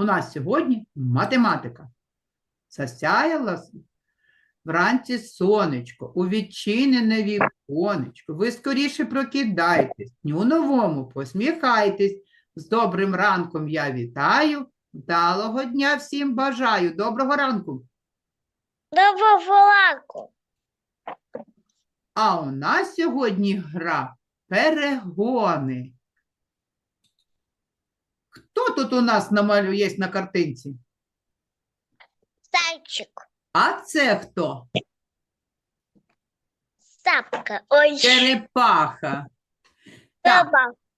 У нас сьогодні математика. Засяяла вранці сонечко, у відчинене віконечко. Ви скоріше прокидайтесь, дню новому посміхайтесь. З добрим ранком я вітаю. Вдалого дня всім бажаю. Доброго ранку. Доброго ранку. А у нас сьогодні гра перегони. Хто тут у нас намалює на картинці? Зайчик. А це хто? Сапка. Ой. Черепаха. Так,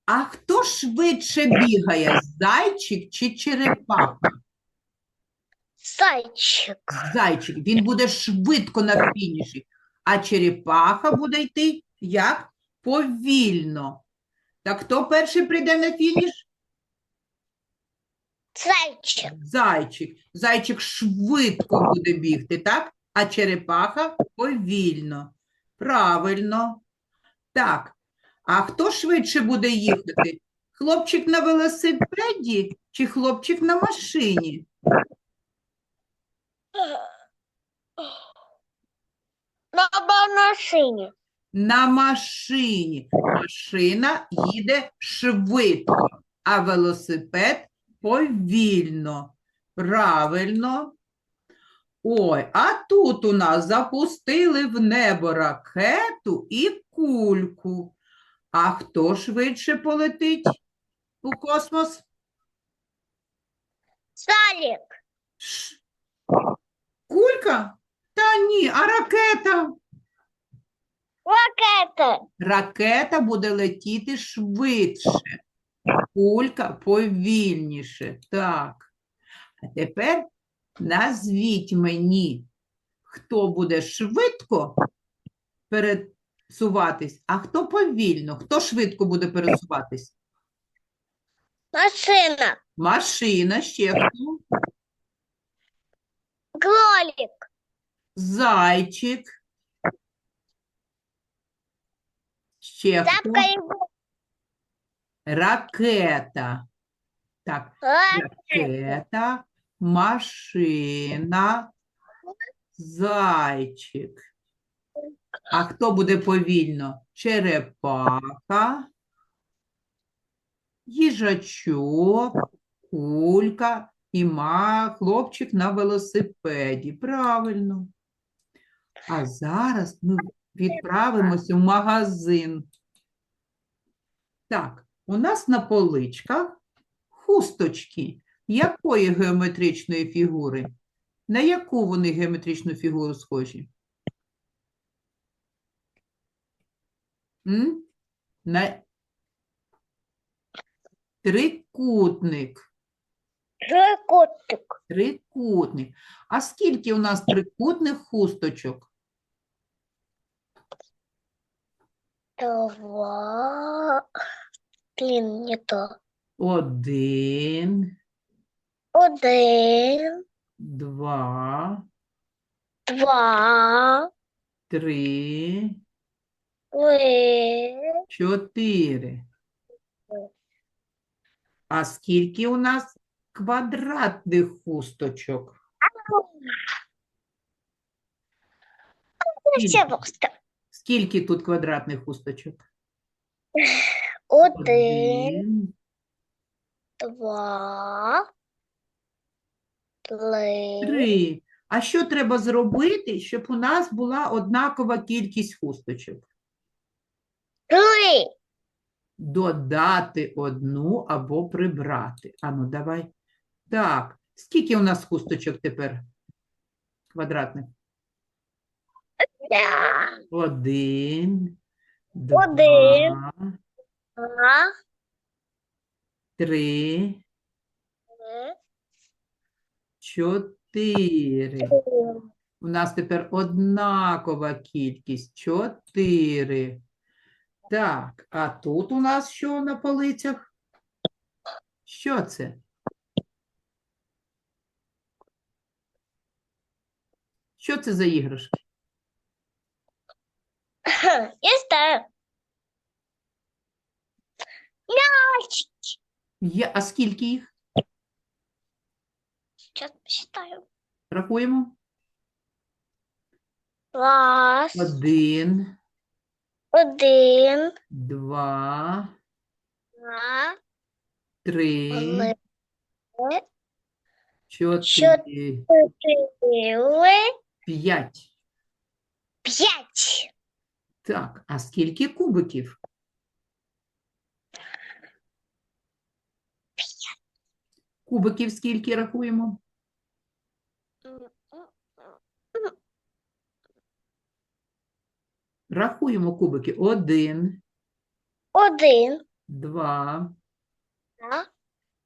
а хто швидше бігає? Зайчик чи черепаха? Зайчик. Зайчик, він буде швидко на фініші, а черепаха буде йти як? Повільно. Так хто перший прийде на фініш? Зайчик. Зайчик. Зайчик швидко буде бігти, так? А черепаха повільно. Правильно. Так. А хто швидше буде їхати? Хлопчик на велосипеді чи хлопчик на машині? На машині. На машині. Машина їде швидко, а велосипед повільно. Правильно. Ой, а тут у нас запустили в небо ракету і кульку. А хто швидше полетить у космос? Салік. Ш- Кулька? Та ні, а ракета? Ракета. Ракета буде летіти швидше, кулька повільніше. Так. А тепер назвіть мені, хто буде швидко пересуватись, а хто повільно, хто швидко буде пересуватись? Машина. Машина, ще хто? Кролик. Зайчик. Ще хто? Сапка і Ракета. Так, Ракета, машина, зайчик. А хто буде повільно? Черепаха, їжачок, кулька і ма, хлопчик на велосипеді. Правильно. А зараз ми відправимося в магазин. Так, у нас на поличках хусточки. Якої геометричної фігури? На яку вони геометричну фігуру схожі? М? На трикутник. Трикутник. Трикутник. А скільки у нас трикутних хусточок? Два. Блін, не то. Один, Один. два, Два. три, Три. чотири. А скільки у нас квадратних хусточок? Все Скільки? просто. Скільки тут квадратних хусточок? Один. Два. Три. Три. А що треба зробити, щоб у нас була однакова кількість хусточок? Три. Додати одну або прибрати. Ану, давай. Так, скільки у нас хусточок тепер квадратних? Да. Один, Один. Два, три, Три. чотири. У нас тепер однакова кількість. Чотири. Так, а тут у нас що на полицях? Що це? Що це за іграшки? Я знаю. Мяч. Я, а скільки їх? Сейчас посчитаю. Рахуємо. Раз, Один, один, два, два, три, три, чотири, чотири, п'ять. п'ять. Так, а скільки кубиків? Кубиків скільки рахуємо? Рахуємо кубики. Один, Один, два, два,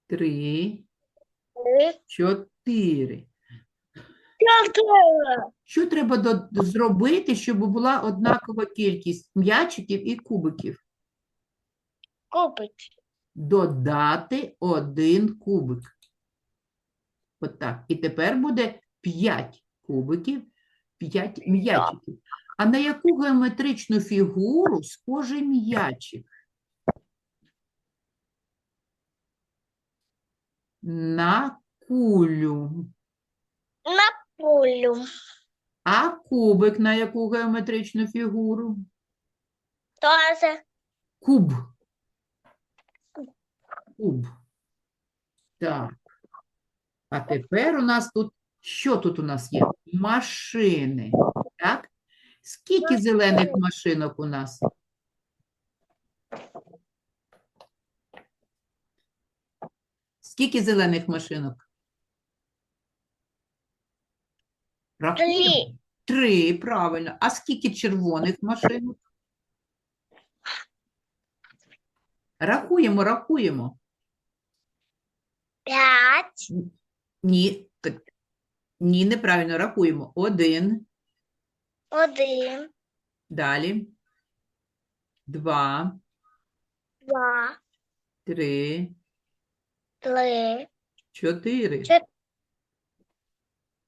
три, три, чотири. чотири. Що треба до- зробити, щоб була однакова кількість м'ячиків і кубиків? Купить. Додати один кубик. Отак. І тепер буде 5 кубиків, 5 м'ячиків. А на яку геометричну фігуру схожий м'ячик? На кулю. На пулю. А кубик на яку геометричну фігуру? Тоже. Куб. Куб. Так. А тепер у нас тут, що тут у нас є? Машини. Так? Скільки зелених машинок у нас? Скільки зелених машинок? Рахуємо. Три, правильно. А скільки червоних машинок? Рахуємо, рахуємо. П'ять. Ні, так- ні, неправильно рахуємо. Один, Один, далі. Два, два, три, три, чотири. Чот-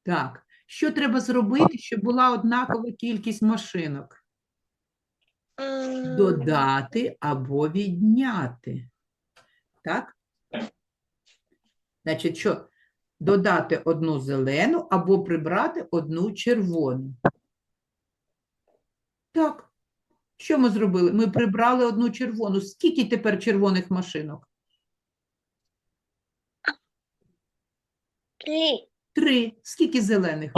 Так. Що треба зробити, щоб була однакова кількість машинок? Додати або відняти. Так? Значить, що? Додати одну зелену або прибрати одну червону. Так. Що ми зробили? Ми прибрали одну червону. Скільки тепер червоних машинок? Три, Три. Скільки зелених?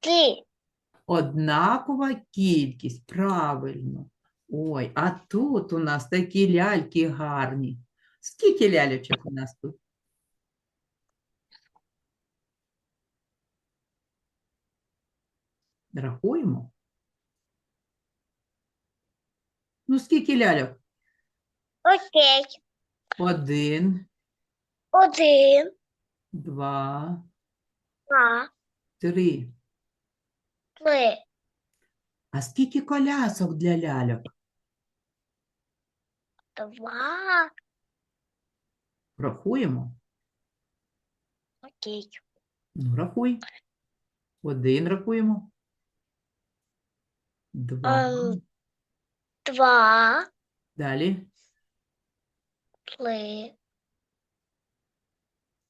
три. Однакова кількість. Правильно. Ой, а тут у нас такі ляльки гарні. Скільки лялечок у нас тут? Рахуємо. Ну, скільки ляльок? Окей. Один, Один, два, два, три. три. А скільки колясок для ляльок? Два. Рахуємо. Окей. Ну, рахуй. Один рахуємо. Два. Ем. Два, Далі. три,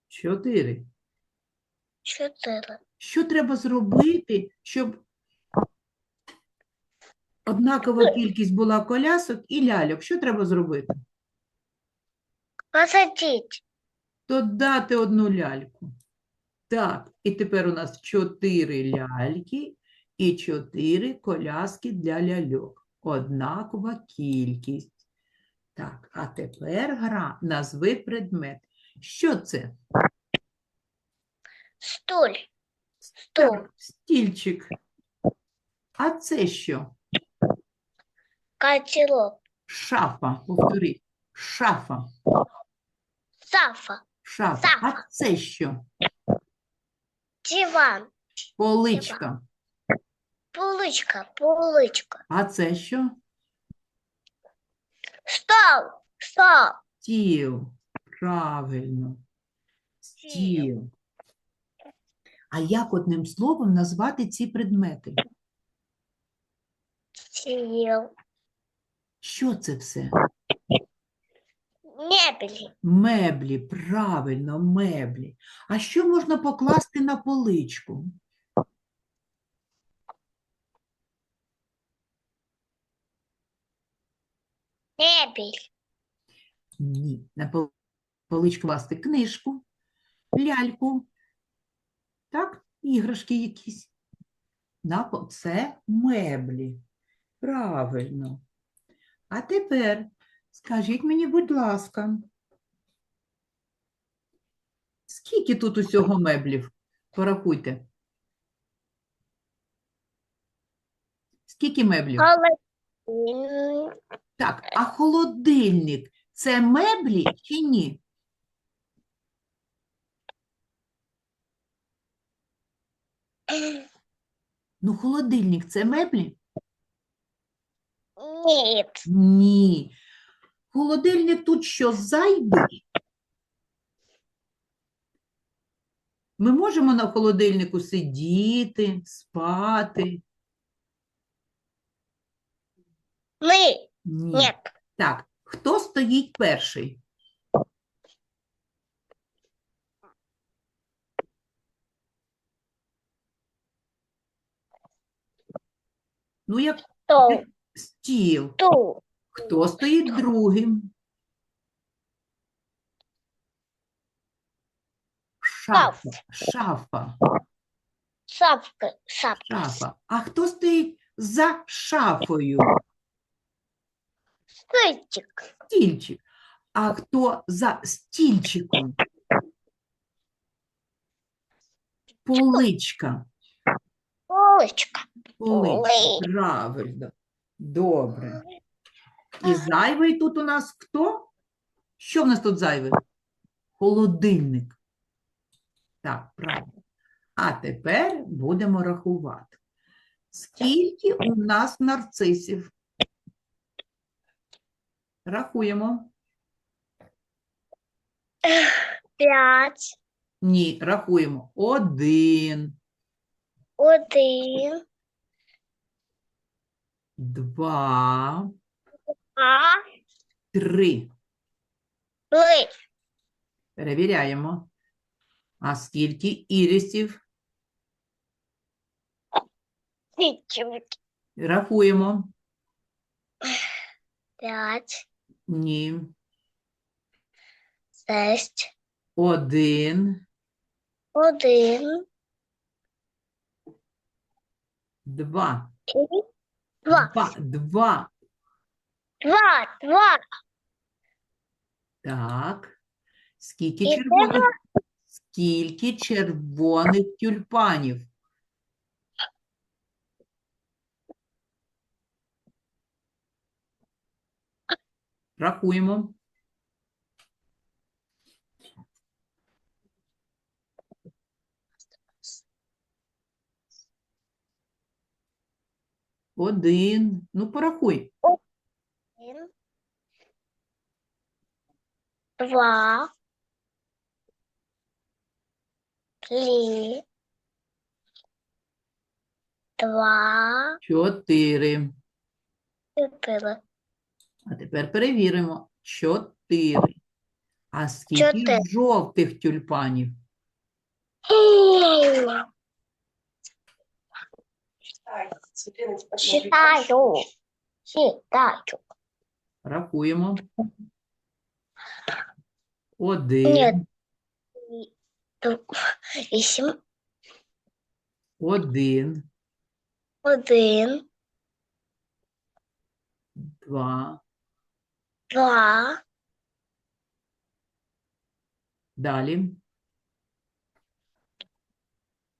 Чотири. чотири. Що треба зробити, щоб однакова кількість була колясок і ляльок? Що треба зробити? Посадіть. Додати одну ляльку. Так, і тепер у нас чотири ляльки і чотири коляски для ляльок. Однакова кількість. Так, а тепер гра назви предмет. Що це? Стуль. Стул. Так, стільчик. А це що? Котелок. Шафа. Повтори. Шафа. Сафа. Шафа. А це що? Диван. Поличка. Поличка. Поличка. А це що? Стол. Стол. Стіл. Правильно. Стіл. А як одним словом назвати ці предмети? Стіл. Що це все? Мебель. Меблі, правильно, меблі. А що можна покласти на поличку? Мебель. Ні, на пол- поличку класти книжку, ляльку, так, іграшки якісь. На Це меблі. Правильно. А тепер скажіть мені, будь ласка, скільки тут усього меблів? Порахуйте. Скільки меблів? Так, а холодильник це меблі чи ні? Ну, холодильник це меблі? Нет. Ні. Холодильник тут що, зайвий? Ми можемо на холодильнику сидіти, спати? Мы. Ні. Нет. Так, хто стоїть перший? Ну, як Стол. стіл. Стул. Хто стоїть другим? Шафа. Шафа. Шапка. Шапка. Шафа. А хто стоїть за шафою? Стульчик. Стільчик. А хто за стільчиком? Поличка. Полочка. Поличка. Правильно. Добре. І зайвий тут у нас хто? Що в нас тут зайвий? Холодильник. Так, правильно. А тепер будемо рахувати. Скільки у нас нарцисів? Рахуємо. Пять. Ні, рахуємо. Один, Один. два, А. три. Три. Перевіряємо. А скільки ірисів? Рахуємо. Пять. Ні. Шесть. Один, Один. два. Два. Два. Два. Два. Два. Так. Скільки І червоних? Скільки червоних тюльпанів? Рахуємо. Один. Ну, порахуй. Один. Два. Три. Два. Чотири. Чотири. А тепер перевіримо. Чотири. А скільки Чотири. жовтих тюльпанів? Считаю. Считаю. Рахуємо. Один, Нет. Вісім. один, Один. два. Два. Далі.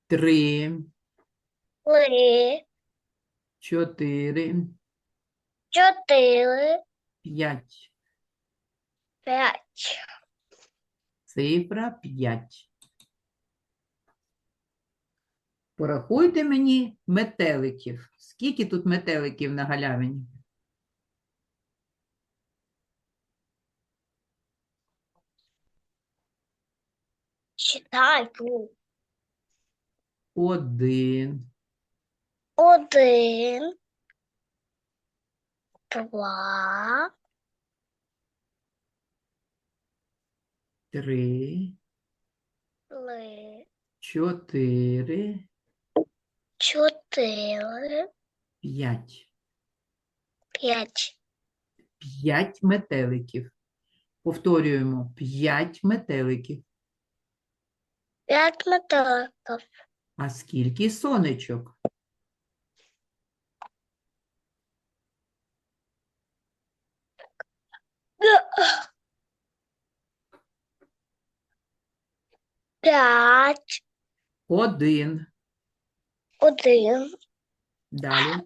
Три, Три. чотири, Чотири. п'ять. П'ять. Цифра 5. Порахуйте мені метеликів. Скільки тут метеликів на галявині? Считаю. Один, Один. Два. три, Ли. чотири, Чотири. п'ять. П'ять. П'ять метеликів. Повторюємо, п'ять метеликів. П'ять метеликів. А скільки сонечок? П'ять. Один. Один. Далі.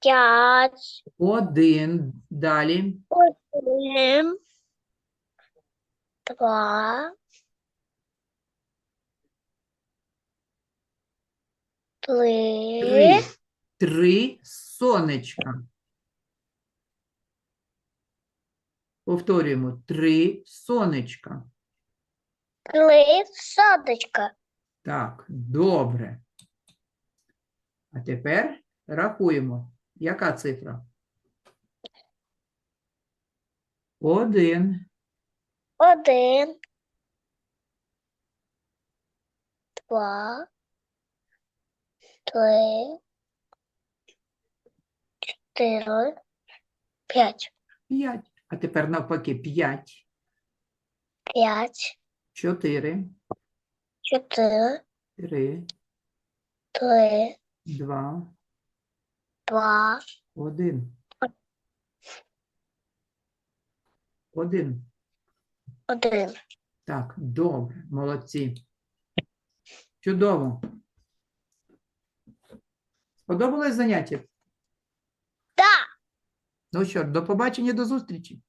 П'ять. Один. Далі. Один. Два. Три. Три. Три сонечка. Повторюємо. Три сонечка. Три садочка. Так, добре. А тепер рахуємо. Яка цифра? Один, Один. Два. Три. Чотири. П'ять. п'ять. А тепер навпаки п'ять, П'ять. чотири, Чотири. три, Три. два, Два. один. Один. Один. Так, добре, молодці. Чудово. Сподобалось заняття? Да. Ну що, до побачення, до зустрічі.